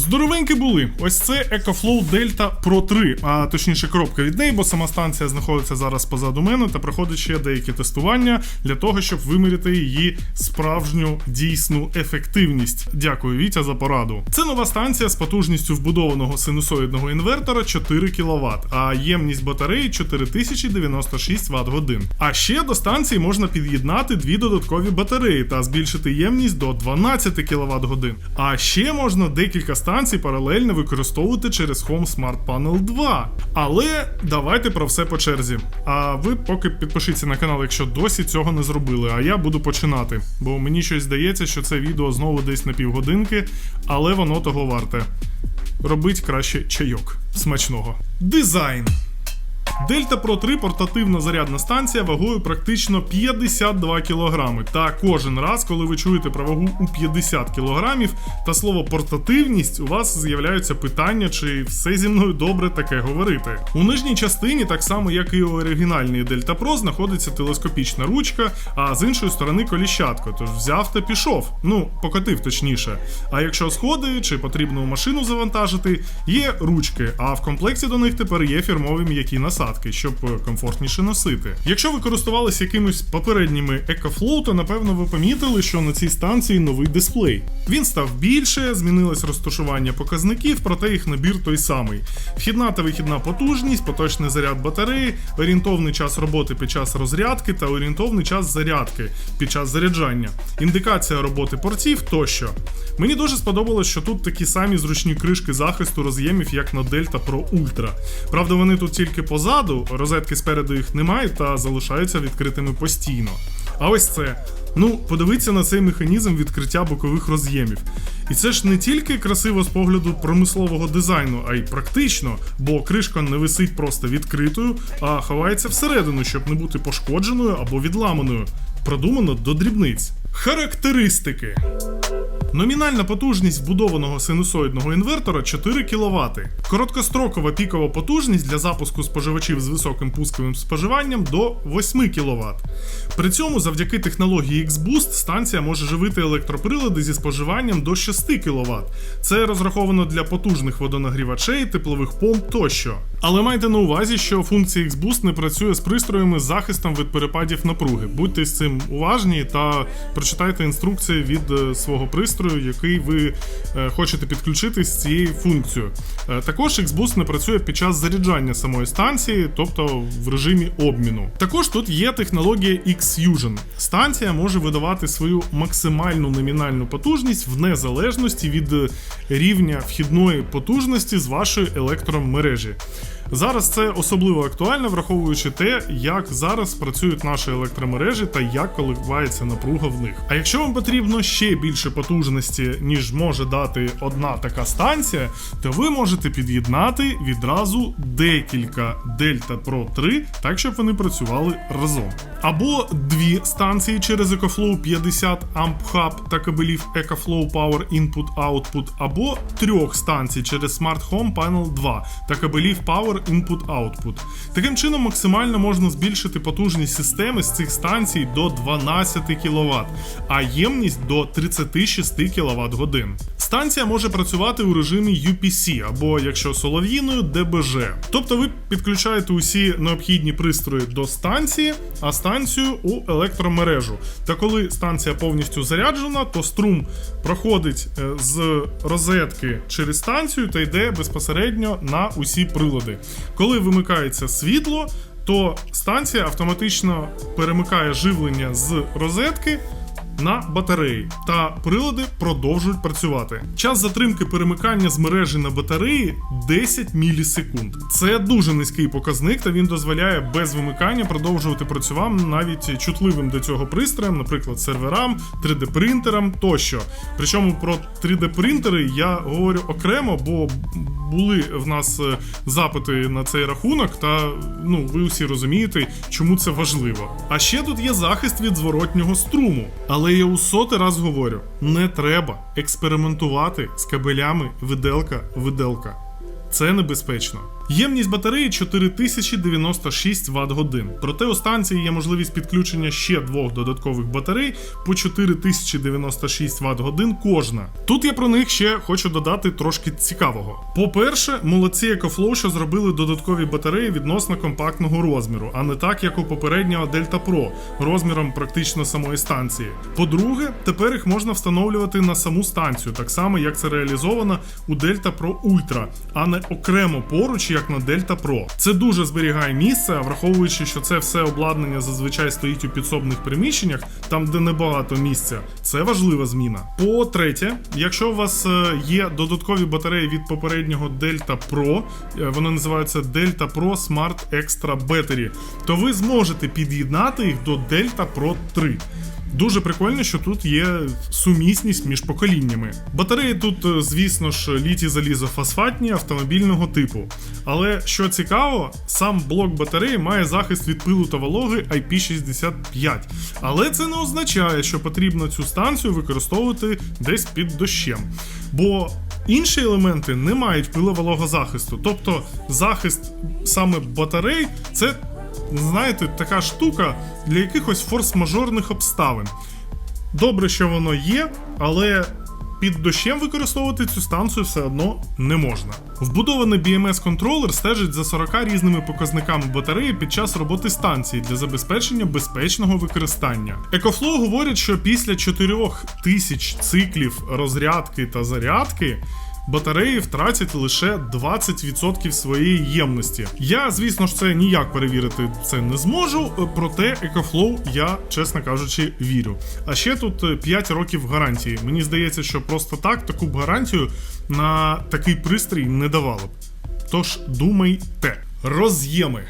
Здоровенькі були. Ось це EcoFlow Delta Pro 3, а точніше коробка від неї, бо сама станція знаходиться зараз позаду мене та проходить ще деякі тестування для того, щоб виміряти її справжню дійсну ефективність. Дякую, Вітя, за пораду. Це нова станція з потужністю вбудованого синусоїдного інвертора 4 кВт, а ємність батареї 4096 Вт годин. А ще до станції можна під'єднати дві додаткові батареї та збільшити ємність до 12 кВт годин. А ще можна декілька станцій паралельно використовувати через Home Smart Panel 2. Але давайте про все по черзі. А ви поки підпишіться на канал, якщо досі цього не зробили. А я буду починати, бо мені щось здається, що це відео знову десь на півгодинки, але воно того варте. Робить краще чайок. Смачного. Дизайн. Дельта Pro 3 портативна зарядна станція вагою практично 52 кг. Та кожен раз, коли ви чуєте про вагу у 50 кг та слово портативність, у вас з'являються питання, чи все зі мною добре таке говорити. У нижній частині, так само як і у оригінальній Delta Pro, знаходиться телескопічна ручка, а з іншої сторони коліщатко. Тож взяв та пішов. Ну, покотив точніше. А якщо сходи чи потрібно машину завантажити, є ручки, а в комплекті до них тепер є фірмові м'які насадки, щоб е, комфортніше носити. Якщо ви користувалися якимись попередніми EcoFlow, то напевно ви помітили, що на цій станції новий дисплей. Він став більше, змінилось розташування показників, проте їх набір той самий. Вхідна та вихідна потужність, поточний заряд батареї, орієнтовний час роботи під час розрядки та орієнтовний час зарядки під час заряджання, індикація роботи портів тощо. Мені дуже сподобалось, що тут такі самі зручні кришки захисту роз'ємів, як на Delta Pro Ultra. Правда, вони тут тільки позаду, розетки спереду їх немає та залишаються відкритими постійно. А ось це. Ну, подивіться на цей механізм відкриття бокових роз'ємів. І це ж не тільки красиво з погляду промислового дизайну, а й практично, бо кришка не висить просто відкритою, а ховається всередину, щоб не бути пошкодженою або відламаною. Продумано до дрібниць. Характеристики. Номінальна потужність вбудованого синусоїдного інвертора 4 кВт. Короткострокова пікова потужність для запуску споживачів з високим пусковим споживанням до 8 кВт. При цьому завдяки технології X-Boost станція може живити електроприлади зі споживанням до 6 кВт. Це розраховано для потужних водонагрівачей, теплових помп тощо. Але майте на увазі, що функція X-Boost не працює з пристроями з захистом від перепадів напруги. Будьте з цим уважні та прочитайте інструкції від е, свого пристрою, який ви е, хочете підключити з цією функцією. Е, Також X-Boost не працює під час заряджання самої станції, тобто в режимі обміну. Також тут є технологія X-Fusion. Станція може видавати свою максимальну номінальну потужність в незалежності від е, рівня вхідної потужності з вашої електромережі. Зараз це особливо актуально, враховуючи те, як зараз працюють наші електромережі та як коливається напруга в них. А якщо вам потрібно ще більше потужності, ніж може дати одна така станція, то ви можете під'єднати відразу декілька Delta Pro 3, так щоб вони працювали разом. Або дві станції через EcoFlow 50 Amp Hub та кабелів EcoFlow Power Input Output, або трьох станцій через Smart Home Panel 2 та кабелів Power Input Output. Таким чином максимально можна збільшити потужність системи з цих станцій до 12 кВт, а ємність до 36 кВт годин. Станція може працювати у режимі UPC або, якщо солов'їною, DBG. Тобто ви підключаєте усі необхідні пристрої до станції, а станцію у електромережу. Та коли станція повністю заряджена, то струм проходить е, з розетки через станцію та йде безпосередньо на усі прилади. Коли вимикається світло, то станція автоматично перемикає живлення з розетки на батареї, та прилади продовжують працювати. Час затримки перемикання з мережі на батареї 10 мілісекунд. Це дуже низький показник, та він дозволяє без вимикання продовжувати працювати навіть чутливим до цього пристроям, наприклад, серверам, 3D-принтерам тощо. Причому про 3D-принтери я говорю окремо, бо були в нас е, запити на цей рахунок, та ну ви усі розумієте, чому це важливо. А ще тут є захист від зворотнього струму. Але я у сотий раз говорю: не треба експериментувати з кабелями виделка-виделка. Це небезпечно. Ємність батареї 4096 Вт годин. Проте у станції є можливість підключення ще двох додаткових батарей по 4096 Вт годин кожна. Тут я про них ще хочу додати трошки цікавого. По-перше, молодці EcoFlow, що зробили додаткові батареї відносно компактного розміру, а не так, як у попереднього Delta Pro, розміром практично самої станції. По-друге, тепер їх можна встановлювати на саму станцію, так само як це реалізовано у Delta Pro Ultra, а не окремо поруч, як на Delta Pro. Це дуже зберігає місце, враховуючи, що це все обладнання зазвичай стоїть у підсобних приміщеннях, там де небагато місця. Це важлива зміна. По-третє, якщо у вас е, є додаткові батареї від попереднього Delta Pro, е, вони називаються Delta Pro Smart Extra Battery, то ви зможете під'єднати їх до Delta Pro 3. Дуже прикольно, що тут є сумісність між поколіннями. Батареї тут, е, звісно ж, літі залізофосфатні автомобільного типу. Але що цікаво, сам блок батареї має захист від пилу та вологи IP65. Але це не означає, що потрібно цю станцію використовувати десь під дощем. Бо інші елементи не мають пилового захисту. Тобто захист саме батарей це знаєте, така штука для якихось форс-мажорних обставин. Добре, що воно є, але під дощем використовувати цю станцію все одно не можна. Вбудований BMS-контролер стежить за 40 різними показниками батареї під час роботи станції для забезпечення безпечного використання. EcoFlow говорить, що після 4000 циклів розрядки та зарядки батареї втратять лише 20% своєї ємності. Я, звісно ж, це ніяк перевірити це не зможу, проте EcoFlow я, чесно кажучи, вірю. А ще тут 5 років гарантії. Мені здається, що просто так таку б гарантію на такий пристрій не давало б. Тож думайте. Роз'єми.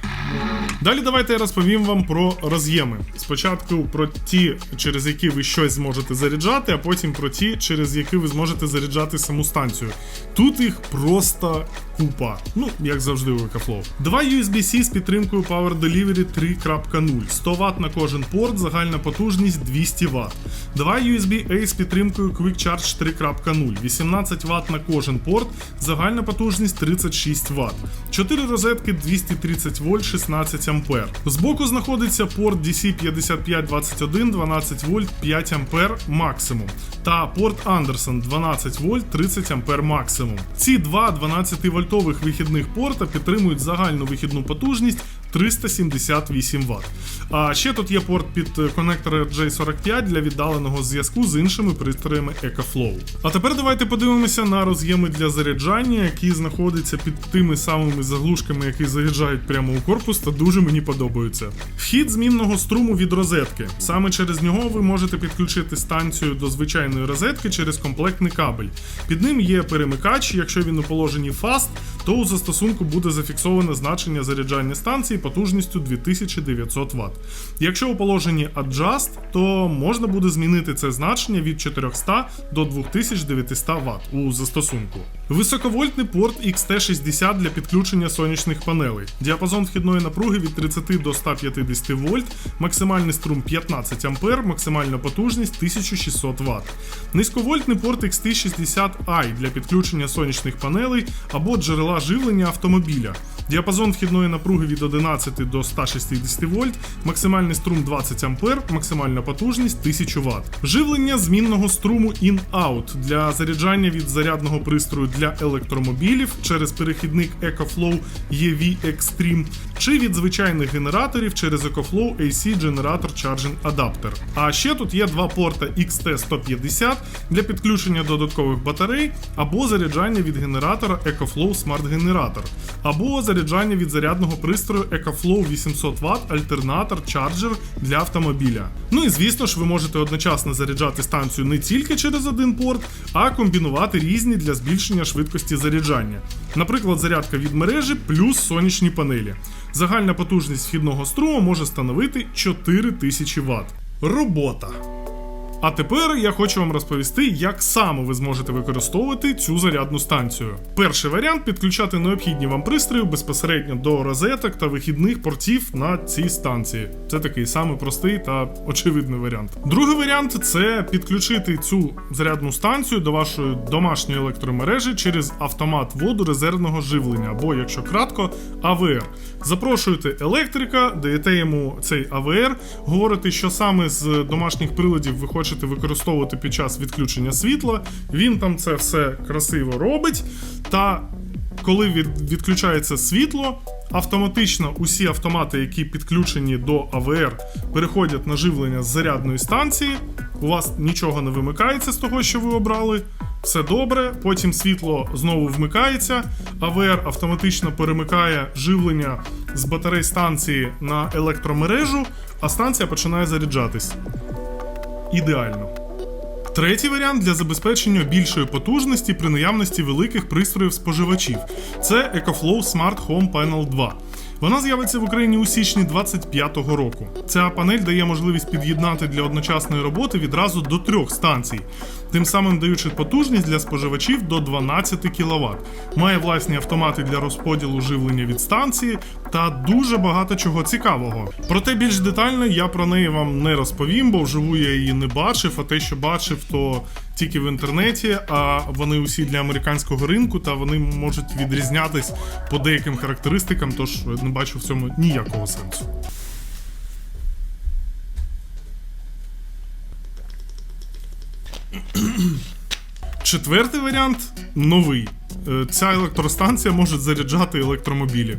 Далі давайте я розповім вам про роз'єми. Спочатку про ті, через які ви щось зможете заряджати, а потім про ті, через які ви зможете заряджати саму станцію. Тут їх просто купа. Ну, як завжди у EcoFlow. Два USB-C з підтримкою Power Delivery 3.0, 100 Вт на кожен порт, загальна потужність 200 Вт. Два USB-A з підтримкою Quick Charge 3.0, 18 Вт на кожен порт, загальна потужність 36 Вт. 4 розетки 230 вольт 16 ампер. Збоку знаходиться порт DC5521 12 вольт 5 ампер максимум та порт Anderson 12 вольт 30 ампер максимум. Ці два 12 вольтових вихідних порта підтримують загальну вихідну потужність 378 Вт. А ще тут є порт під конектор RJ45 для віддаленого зв'язку з іншими пристроями EcoFlow. А тепер давайте подивимося на роз'єми для заряджання, які знаходяться під тими самими заглушками, які заряджають прямо у корпус, та дуже мені подобаються. Вхід змінного струму від розетки. Саме через нього ви можете підключити станцію до звичайної розетки через комплектний кабель. Під ним є перемикач, якщо він у положенні Fast, то у застосунку буде зафіксоване значення заряджання станції потужністю 2900 Вт. Якщо у положенні Adjust, то можна буде змінити це значення від 400 до 2900 Вт у застосунку. Високовольтний порт XT60 для підключення сонячних панелей. Діапазон вхідної напруги від 30 до 150 вольт, максимальний струм 15 А, максимальна потужність 1600 Вт. Низьковольтний порт XT60i для підключення сонячних панелей або джерела живлення автомобіля. Діапазон вхідної напруги від 11 до 160 вольт, максимальний струм 20 А, максимальна потужність 1000 Вт. Живлення змінного струму in-out для заряджання від зарядного пристрою для електромобілів через перехідник EcoFlow EV Extreme чи від звичайних генераторів через EcoFlow AC Generator Charging Adapter. А ще тут є два порта XT150 для підключення додаткових батарей або заряджання від генератора EcoFlow Smart Generator, або заряджання від зарядного пристрою EcoFlow 800 Вт альтернатор чарджер для автомобіля. Ну і звісно ж, ви можете одночасно заряджати станцію не тільки через один порт, а комбінувати різні для збільшення швидкості заряджання. Наприклад, зарядка від мережі плюс сонячні панелі. Загальна потужність вхідного струму може становити 4000 Вт. Робота. А тепер я хочу вам розповісти, як саме ви зможете використовувати цю зарядну станцію. Перший варіант підключати необхідні вам пристрої безпосередньо до розеток та вихідних портів на цій станції. Це такий самий простий та очевидний варіант. Другий варіант це підключити цю зарядну станцію до вашої домашньої електромережі через автомат воду резервного живлення, або, якщо кратко, АВР. Запрошуєте електрика, даєте йому цей АВР, говорите, що саме з домашніх приладів ви хочете використовувати під час відключення світла. Він там це все красиво робить. Та коли від, відключається світло, автоматично усі автомати, які підключені до АВР, переходять на живлення з зарядної станції. У вас нічого не вимикається з того, що ви обрали. Все добре, потім світло знову вмикається, АВР автоматично перемикає живлення з батарей станції на електромережу, а станція починає заряджатись. Ідеально. Третій варіант для забезпечення більшої потужності при наявності великих пристроїв споживачів це EcoFlow Smart Home Panel 2. Вона з'явиться в Україні у січні 25-го року. Ця панель дає можливість під'єднати для одночасної роботи відразу до трьох станцій, тим самим даючи потужність для споживачів до 12 кВт. Має власні автомати для розподілу живлення від станції та дуже багато чого цікавого. Проте більш детально я про неї вам не розповім, бо вживу я її не бачив, а те, що бачив, то тільки в інтернеті, а вони усі для американського ринку, та вони можуть відрізнятись по деяким характеристикам, тож не бачу в цьому ніякого сенсу. Четвертий варіант новий. Е, Ця електростанція може заряджати електромобілі.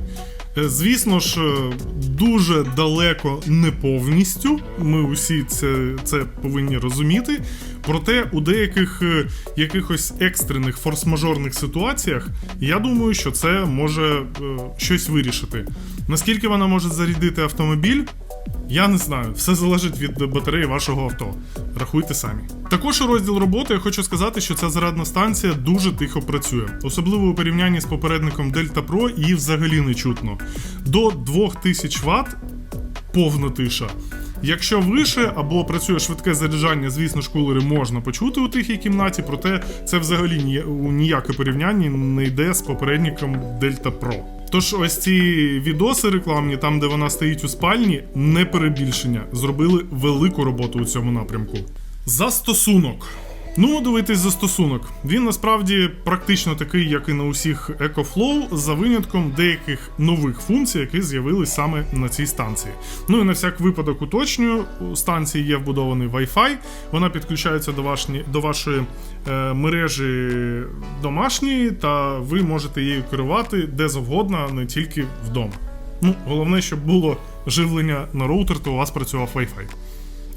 Е, Звісно ж, е, дуже далеко не повністю. Ми усі це, це повинні розуміти. Проте у деяких якихось екстрених форс-мажорних ситуаціях я думаю, що це може щось вирішити. Наскільки вона може зарядити автомобіль? Я не знаю, все залежить від батареї вашого авто. Рахуйте самі. Також у розділ роботи я хочу сказати, що ця зарядна станція дуже тихо працює, особливо у порівнянні з попередником Delta Pro її взагалі не чутно. До 2000 Вт повна тиша. Якщо вище або працює швидке заряджання, звісно ж, кулери можна почути у тихій кімнаті, проте це взагалі у ніяке порівняння не йде з попередником Delta Pro. Тож ось ці відоси рекламні, там де вона стоїть у спальні, не перебільшення. Зробили велику роботу у цьому напрямку. Застосунок. Ну, дивитись застосунок. Він насправді практично такий, як і на усіх EcoFlow, за винятком деяких нових функцій, які з'явились саме на цій станції. Ну і на всяк випадок уточнюю, у станції є вбудований Wi-Fi, вона підключається до, вашні, до вашої е, мережі домашньої, та ви можете її керувати де завгодно, не тільки вдома. Ну, головне, щоб було живлення на роутер, то у вас працював Wi-Fi.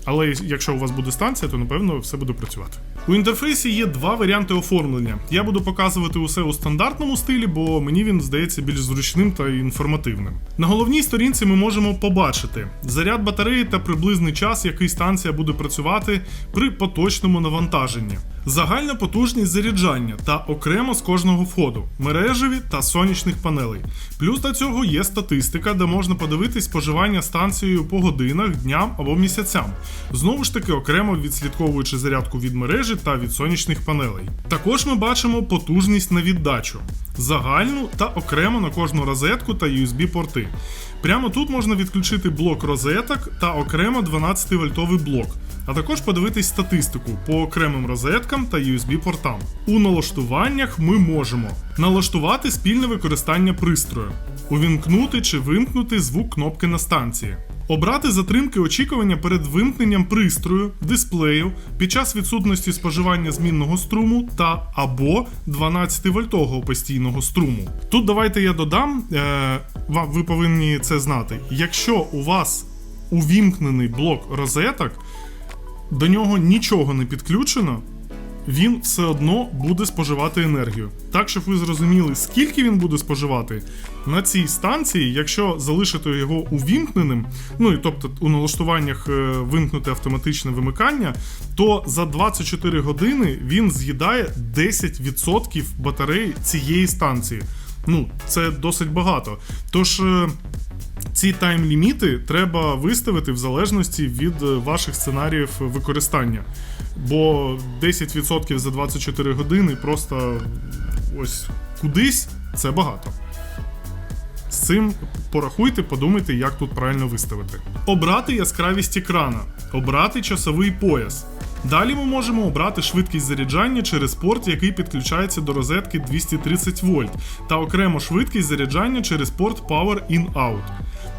Але якщо у вас буде станція, то напевно все буде працювати. У інтерфейсі є два варіанти оформлення. Я буду показувати усе у стандартному стилі, бо мені він здається більш зручним та інформативним. На головній сторінці ми можемо побачити заряд батареї та приблизний час, який станція буде працювати при поточному навантаженні. Загальна потужність заряджання та окремо з кожного входу, мережеві та сонячних панелей. Плюс до цього є статистика, де можна подивитись споживання станцією по годинах, дням або місяцям. Знову ж таки, окремо відслідковуючи зарядку від мережі та від сонячних панелей. Також ми бачимо потужність на віддачу, загальну та окремо на кожну розетку та USB-порти. Прямо тут можна відключити блок розеток та окремо 12-вольтовий блок, а також подивитись статистику по окремим розеткам та USB-портам. У налаштуваннях ми можемо налаштувати спільне використання пристрою, увімкнути чи вимкнути звук кнопки на станції. Обрати затримки очікування перед вимкненням пристрою, дисплею під час відсутності споживання змінного струму та або 12-вольтового постійного струму. Тут давайте я додам, е, ви повинні це знати. Якщо у вас увімкнений блок розеток, до нього нічого не підключено, він все одно буде споживати енергію. Так, щоб ви зрозуміли, скільки він буде споживати на цій станції, якщо залишити його увімкненим, ну і тобто у налаштуваннях е, вимкнути автоматичне вимикання, то за 24 години він з'їдає 10% батареї цієї станції. Ну, це досить багато. Тож. е, Ці тайм-ліміти треба виставити в залежності від е, ваших сценаріїв використання. Бо 10% за 24 години просто ось кудись це багато. З цим порахуйте, подумайте, як тут правильно виставити. Обрати яскравість екрана, обрати часовий пояс. Далі ми можемо обрати швидкість заряджання через порт, який підключається до розетки 230 вольт, та окремо швидкість заряджання через порт Power In-Out.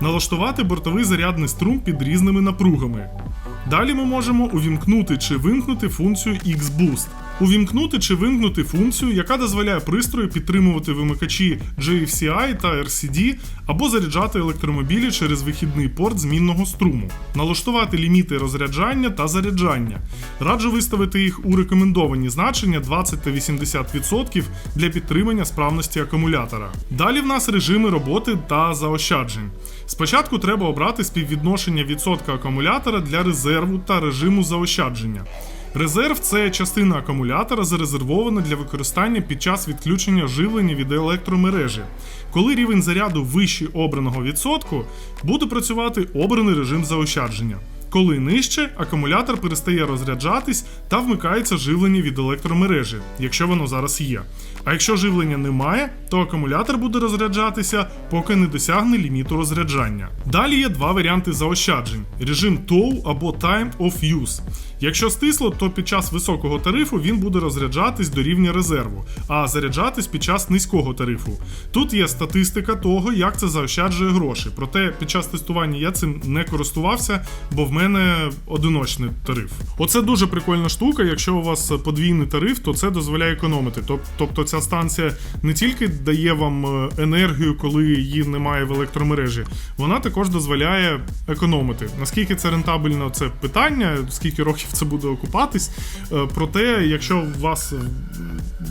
Налаштувати бортовий зарядний струм під різними напругами. Далі ми можемо увімкнути чи вимкнути функцію X-Boost. Увімкнути чи вимкнути функцію, яка дозволяє пристрою підтримувати вимикачі JFCI та RCD або заряджати електромобілі через вихідний порт змінного струму, налаштувати ліміти розряджання та заряджання. Раджу виставити їх у рекомендовані значення 20 та 80% для підтримання справності акумулятора. Далі в нас режими роботи та заощаджень. Спочатку треба обрати співвідношення відсотка акумулятора для резерву та режиму заощадження. Резерв це частина акумулятора, зарезервована для використання під час відключення живлення від електромережі. Коли рівень заряду вищий обраного відсотку, буде працювати обраний режим заощадження. Коли нижче, акумулятор перестає розряджатись та вмикається живлення від електромережі, якщо воно зараз є. А якщо живлення немає, то акумулятор буде розряджатися, поки не досягне ліміту розряджання. Далі є два варіанти заощаджень: режим TOW або Time of Use. Якщо стисло, то під час високого тарифу він буде розряджатись до рівня резерву, а заряджатись під час низького тарифу. Тут є статистика того, як це заощаджує гроші. Проте під час тестування я цим не користувався, бо в мене одиночний тариф. Оце дуже прикольна штука. Якщо у вас подвійний тариф, то це дозволяє економити. Тобто ця станція не тільки дає вам е, енергію, коли її немає в електромережі, вона також дозволяє економити. Наскільки це рентабельно, це питання, скільки років це буде окупатись. Е, Проте, якщо у вас е,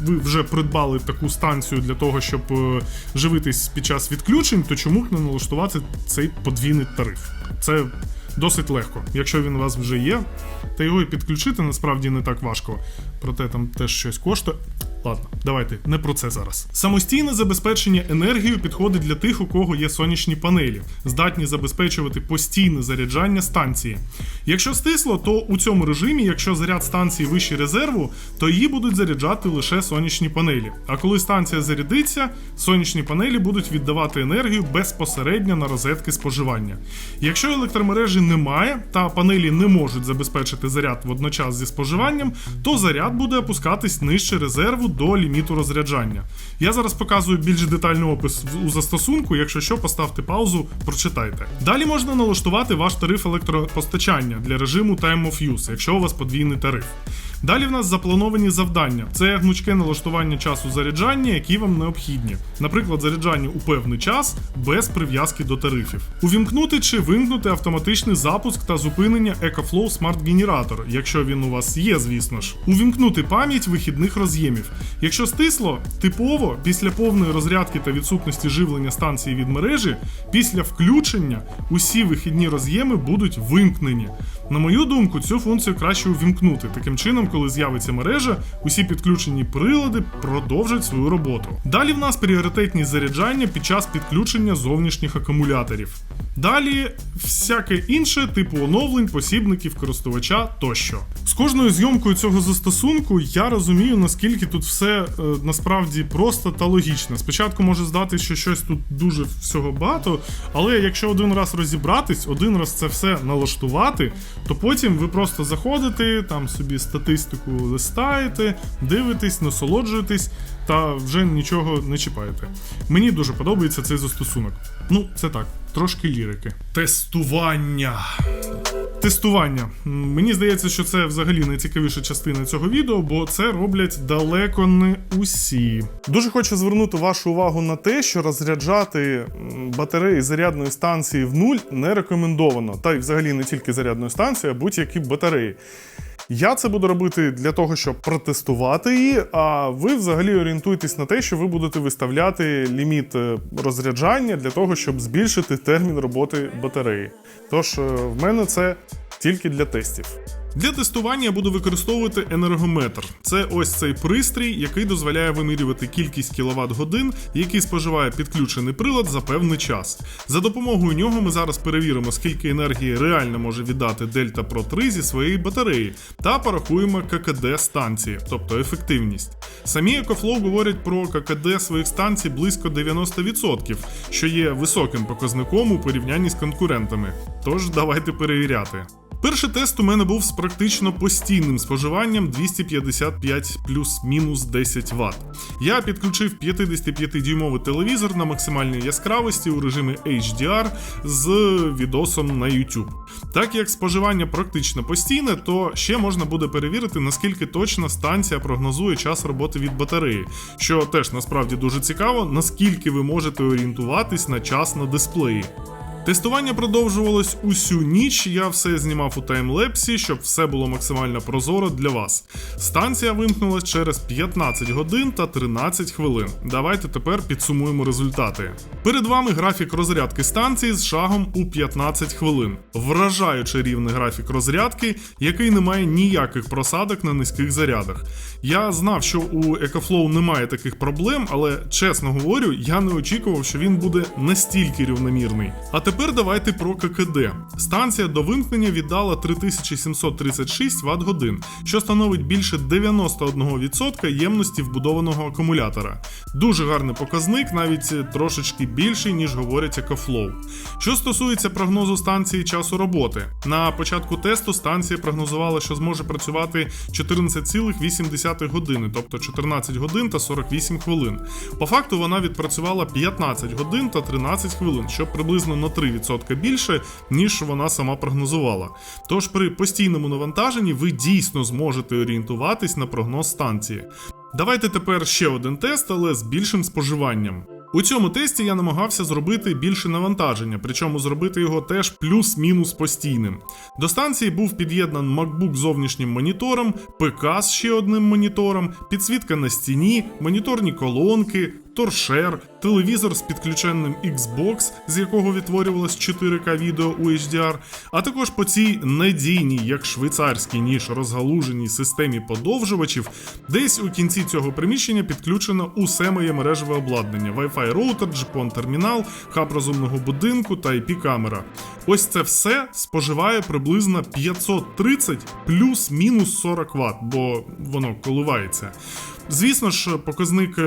ви вже придбали таку станцію для того, щоб живитись під час відключень, то чому б не налаштувати цей подвійний тариф? Це досить легко. Якщо він у вас вже є, та його і підключити насправді не так важко. Проте там теж щось коштує. Ладно, давайте не про це зараз. Самостійне забезпечення енергією підходить для тих, у кого є сонячні панелі, здатні забезпечувати постійне заряджання станції. Якщо стисло, то у цьому режимі, якщо заряд станції вище резерву, то її будуть заряджати лише сонячні панелі. А коли станція зарядиться, сонячні панелі будуть віддавати енергію безпосередньо на розетки споживання. Якщо електромережі немає та панелі не можуть забезпечити заряд водночас зі споживанням, то заряд буде опускатись нижче резерву до ліміту розряджання. Я зараз показую більш детальний опис у застосунку. Якщо що, поставте паузу, прочитайте. Далі можна налаштувати ваш тариф електропостачання для режиму Time of Use, якщо у вас подвійний тариф. Далі в нас заплановані завдання. Це гнучке налаштування часу заряджання, які вам необхідні. Наприклад, заряджання у певний час без прив'язки до тарифів. Увімкнути чи вимкнути автоматичний запуск та зупинення EcoFlow Smart Generator, якщо він у вас є, звісно ж. Увімкнути пам'ять вихідних роз'ємів. Якщо стисло, типово після повної розрядки та відсутності живлення станції від мережі, після включення усі вихідні роз'єми будуть вимкнені. На мою думку, цю функцію краще увімкнути. Таким чином, коли з'явиться мережа, усі підключені прилади продовжать свою роботу. Далі в нас пріоритетні заряджання під час підключення зовнішніх акумуляторів. Далі всяке інше, типу оновлень, посібників користувача тощо. З кожною зйомкою цього застосунку я розумію, наскільки тут все е, насправді просто та логічно. Спочатку може здати, що щось тут дуже всього багато, але якщо один раз розібратись, один раз це все налаштувати, то потім ви просто заходите, там собі статистику листаєте, дивитесь, насолоджуєтесь та вже нічого не чіпаєте. Мені дуже подобається цей застосунок. Ну, це так, трошки лірики. Тестування. Тестування. Мені здається, що це взагалі найцікавіша частина цього відео, бо це роблять далеко не усі. Дуже хочу звернути вашу увагу на те, що розряджати батареї зарядної станції в нуль не рекомендовано. Та й взагалі не тільки зарядної станції, а будь-які батареї. Я це буду робити для того, щоб протестувати її. А ви взагалі орієнтуйтесь на те, що ви будете виставляти ліміт е, розряджання для того, щоб збільшити термін роботи батареї. Тож е, в мене це тільки для тестів. Для тестування я буду використовувати енергометр. Це ось цей пристрій, який дозволяє вимірювати кількість кіловат годин, які споживає підключений прилад за певний час. За допомогою нього ми зараз перевіримо, скільки енергії реально може віддати Delta Pro 3 зі своєї батареї, та порахуємо ККД станції, тобто ефективність. Самі EcoFlow говорять про ККД своїх станцій близько 90%, що є високим показником у порівнянні з конкурентами. Тож давайте перевіряти. Перший тест у мене був з практично постійним споживанням 255 плюс-мінус 10 Вт. Я підключив 55-дюймовий телевізор на максимальній яскравості у режимі HDR з відосом на YouTube. Так як споживання практично постійне, то ще можна буде перевірити, наскільки точно станція прогнозує час роботи від батареї, що теж насправді дуже цікаво, наскільки ви можете орієнтуватись на час на дисплеї. Тестування продовжувалось усю ніч. Я все знімав у таймлепсі, щоб все було максимально прозоро для вас. Станція вимкнулась через 15 годин та 13 хвилин. Давайте тепер підсумуємо результати. Перед вами графік розрядки станції з шагом у 15 хвилин. Вражаючи рівний графік розрядки, який не має ніяких просадок на низьких зарядах. Я знав, що у EcoFlow немає таких проблем, але чесно говорю, я не очікував, що він буде настільки рівномірний. А тепер давайте про ККД. Станція до вимкнення віддала 3736 Вт годин, що становить більше 91% ємності вбудованого акумулятора. Дуже гарний показник, навіть трошечки більший, ніж говорять EcoFlow. Що стосується прогнозу станції часу роботи, на початку тесту станція прогнозувала, що зможе працювати 14,8 години, тобто 14 годин та 48 хвилин. По факту вона відпрацювала 15 годин та 13 хвилин, що приблизно на 3% більше, ніж вона сама прогнозувала. Тож при постійному навантаженні ви дійсно зможете орієнтуватись на прогноз станції. Давайте тепер ще один тест, але з більшим споживанням. У цьому тесті я намагався зробити більше навантаження, причому зробити його теж плюс-мінус постійним. До станції був під'єднан MacBook зовнішнім монітором, ПК з ще одним монітором, підсвітка на стіні, моніторні колонки, торшер, телевізор з підключеним Xbox, з якого відтворювалось 4К відео у HDR, а також по цій надійній, як швейцарський ніж, розгалуженій системі подовжувачів, десь у кінці цього приміщення підключено усе моє мережеве обладнання: Wi-Fi роутер, GPON термінал, хаб розумного будинку та IP-камера. Ось це все споживає приблизно 530 плюс-мінус 40 Вт, бо воно коливається. Звісно ж, показник е,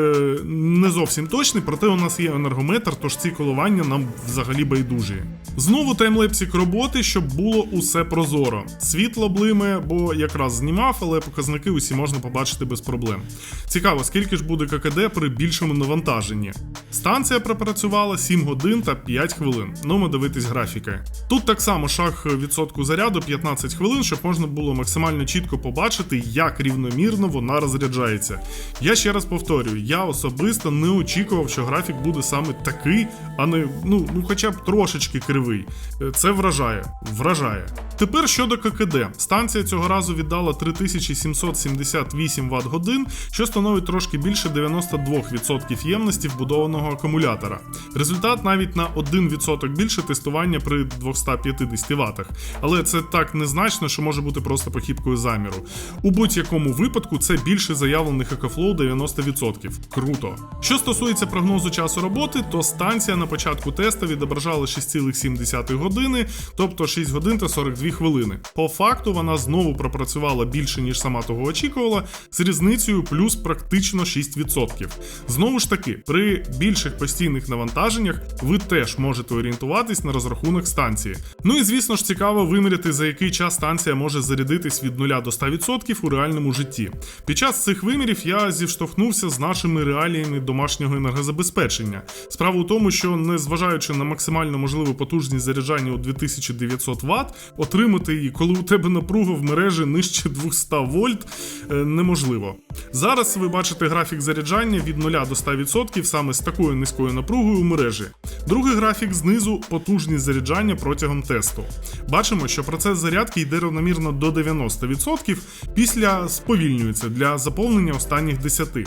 не зовсім точний, проте у нас є енергометр, тож ці коливання нам взагалі байдужі. Знову таймлепсик роботи, щоб було усе прозоро. Світло блиме, бо якраз знімав, але показники усі можна побачити без проблем. Цікаво, скільки ж буде ККД при більшому навантаженні. Станція пропрацювала 7 годин та 5 хвилин. Ну, ми дивитись графіки. Тут так само шаг відсотку заряду 15 хвилин, щоб можна було максимально чітко побачити, як рівномірно вона розряджається. Я ще раз повторюю, я особисто не очікував, що графік буде саме такий, а не ну, ну хоча б трошечки кривий. Е, Це вражає. Вражає. Тепер щодо ККД. Станція цього разу віддала 3778 Вт годин, що становить трошки більше 92% ємності вбудованого акумулятора. Результат навіть на 1% більше тестування при 250 Вт. Але це так незначно, що може бути просто похибкою заміру. У будь-якому випадку це більше заявлених EcoFlow 90%. Круто. Що стосується прогнозу часу роботи, то станція на початку тесту відображала 6,7 години, тобто 6 годин та 42 хвилини. По факту вона знову пропрацювала більше, ніж сама того очікувала, з різницею плюс практично 6%. Знову ж таки, при більших постійних навантаженнях ви теж можете орієнтуватись на розрахунок станції. Ну і звісно ж цікаво виміряти, за який час станція може зарядитись від 0 до 100% у реальному житті. Під час цих вимірів я зіштовхнувся з нашими реаліями домашнього енергозабезпечення. Справа у тому, що незважаючи на максимально можливу потужність заряджання у 2900 Вт, отримати її, коли у тебе напруга в мережі нижче 200 вольт, е, неможливо. Зараз ви бачите графік заряджання від 0 до 100% саме з такою низькою напругою у мережі. Другий графік знизу потужність заряджання протягом тесту. Бачимо, що процес зарядки йде рівномірно до 90%, після сповільнюється для заповнення останніх 10. десяти.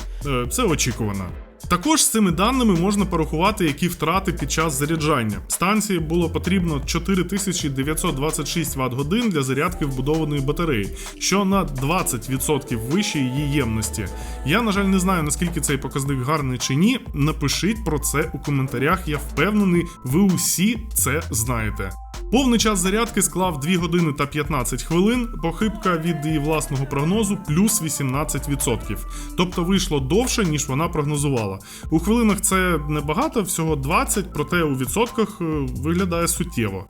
Це очікувано. Також з цими даними можна порахувати, які втрати під час заряджання. Станції було потрібно 4926 Вт годин для зарядки вбудованої батареї, що на 20% вище її ємності. Я, на жаль, не знаю наскільки цей показник гарний чи ні. Напишіть про це у коментарях. Я впевнений, ви усі це знаєте. Повний час зарядки склав 2 години та 15 хвилин, похибка від її власного прогнозу плюс 18%. Тобто вийшло довше, ніж вона прогнозувала. У хвилинах це небагато, всього 20, проте у відсотках е, виглядає суттєво.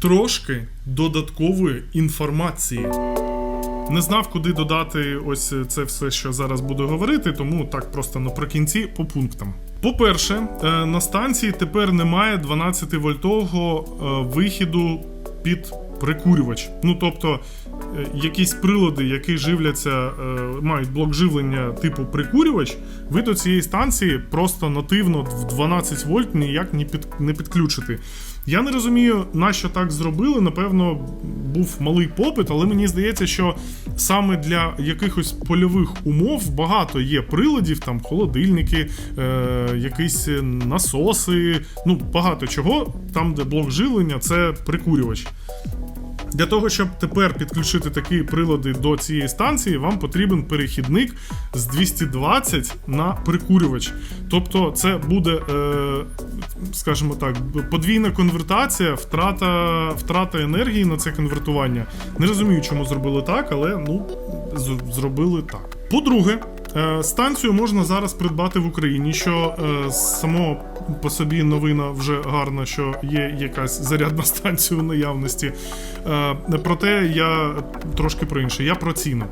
Трошки додаткової інформації. Не знав, куди додати ось це все, що зараз буду говорити, тому так просто наприкінці по пунктам. По-перше, е, на станції тепер немає 12-вольтового е, вихіду під прикурювач. Ну тобто, е, якісь прилади, які живляться, е, мають блок живлення типу прикурювач, ви до цієї станції просто нативно в 12 вольт ніяк не, під, не підключити. Я не розумію, на що так зробили. Напевно, був малий попит, але мені здається, що саме для якихось польових умов багато є приладів, там холодильники, е, якісь насоси, ну багато чого. Там, де блок живлення, це прикурювач. Для того, щоб тепер підключити такі прилади до цієї станції, вам потрібен перехідник з 220 на прикурювач. Тобто, це буде, е, скажімо так, подвійна конвертація, втрата, втрата енергії на це конвертування. Не розумію, чому зробили так, але ну з- зробили так. По-друге, е, станцію можна зараз придбати в Україні, що е, само по собі новина вже гарна, що є якась зарядна станція у наявності. Е, Проте я трошки про інше. Я про ціну.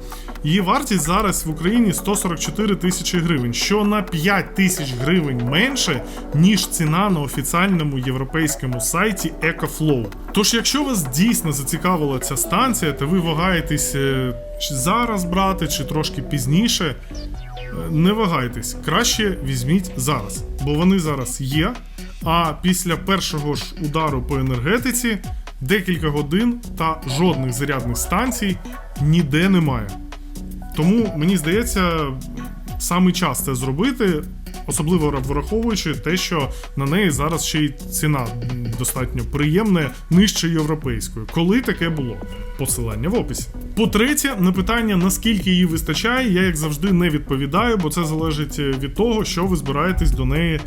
Її вартість зараз в Україні 144 тисячі гривень, що на 5 тисяч гривень менше, ніж ціна на офіціальному європейському сайті EcoFlow. Тож, якщо вас дійсно зацікавила ця станція, та ви вагаєтесь е, зараз брати, чи трошки пізніше. Не вагайтесь, краще візьміть зараз, бо вони зараз є. А після першого ж удару по енергетиці декілька годин та жодних зарядних станцій ніде немає. Тому мені здається, саме час це зробити, особливо враховуючи те, що на неї зараз ще й ціна достатньо приємна, нижче європейської. Коли таке було? Посилання в описі. По-третє, на питання, наскільки її вистачає, я як завжди не відповідаю, бо це залежить е, від того, що ви збираєтесь до неї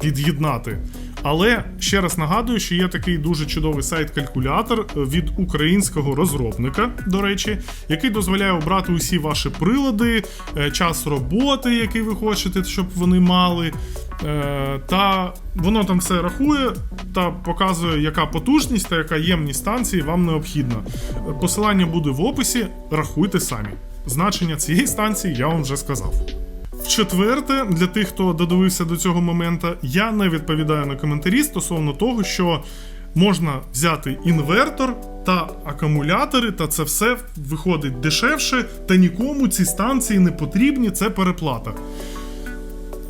під'єднати. Але ще раз нагадую, що є такий дуже чудовий сайт-калькулятор від українського розробника, до речі, який дозволяє обрати усі ваші прилади, е, час роботи, який ви хочете, щоб вони мали. Е, Та воно там все рахує та показує, яка потужність та яка ємність станції вам необхідна. Посилання буде в описі, рахуйте самі. Значення цієї станції я вам вже сказав. В-четверте, для тих, хто додивився до цього моменту, я не відповідаю на коментарі стосовно того, що можна взяти інвертор та акумулятори, та це все виходить дешевше, та нікому ці станції не потрібні, це переплата.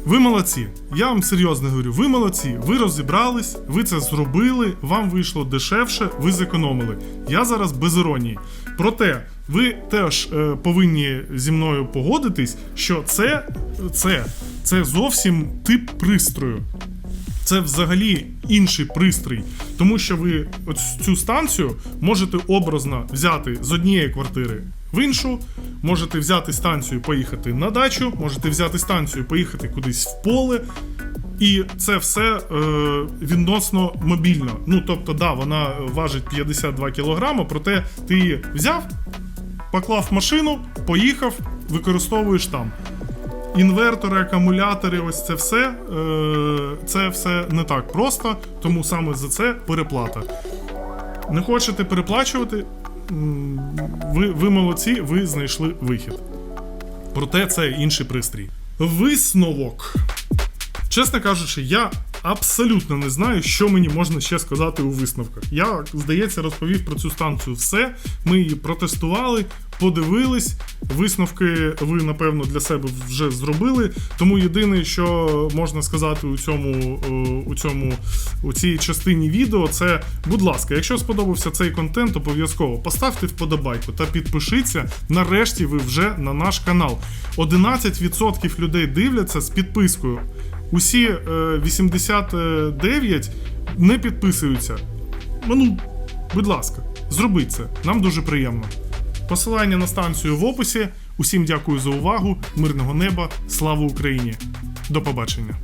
Ви молодці. Я вам серйозно говорю, ви молодці. Ви розібрались, ви це зробили, вам вийшло дешевше, ви зекономили. Я зараз без іронії. Проте, ви теж е, повинні зі мною погодитись, що це, це, це зовсім тип пристрою. Це взагалі інший пристрій, тому що ви цю станцію можете образно взяти з однієї квартири в іншу, можете взяти станцію, поїхати на дачу, можете взяти станцію, поїхати кудись в поле. І це все е, відносно мобільно. Ну тобто, да, вона важить 52 кг, проте ти її взяв, поклав машину, поїхав, використовуєш там. Інвертори, акумулятори, ось це все. Е, це все не так просто, тому саме за це переплата. Не хочете переплачувати? Ви, ви молодці, ви знайшли вихід. Проте це інший пристрій. Висновок. Чесно кажучи, я абсолютно не знаю, що мені можна ще сказати у висновках. Я, здається, розповів про цю станцію все. Ми її протестували, подивились. Висновки ви, напевно, для себе вже зробили. Тому єдине, що можна сказати у цьому, е, у цьому у цій частині відео, це, будь ласка, якщо сподобався цей контент, обов'язково поставте вподобайку та підпишіться. Нарешті ви вже на наш канал. 11% людей дивляться з підпискою. Усі е, 89 не підписуються. Ну, будь ласка, зробіть це. Нам дуже приємно. Посилання на станцію в описі. Усім дякую за увагу. Мирного неба. Слава Україні! До побачення!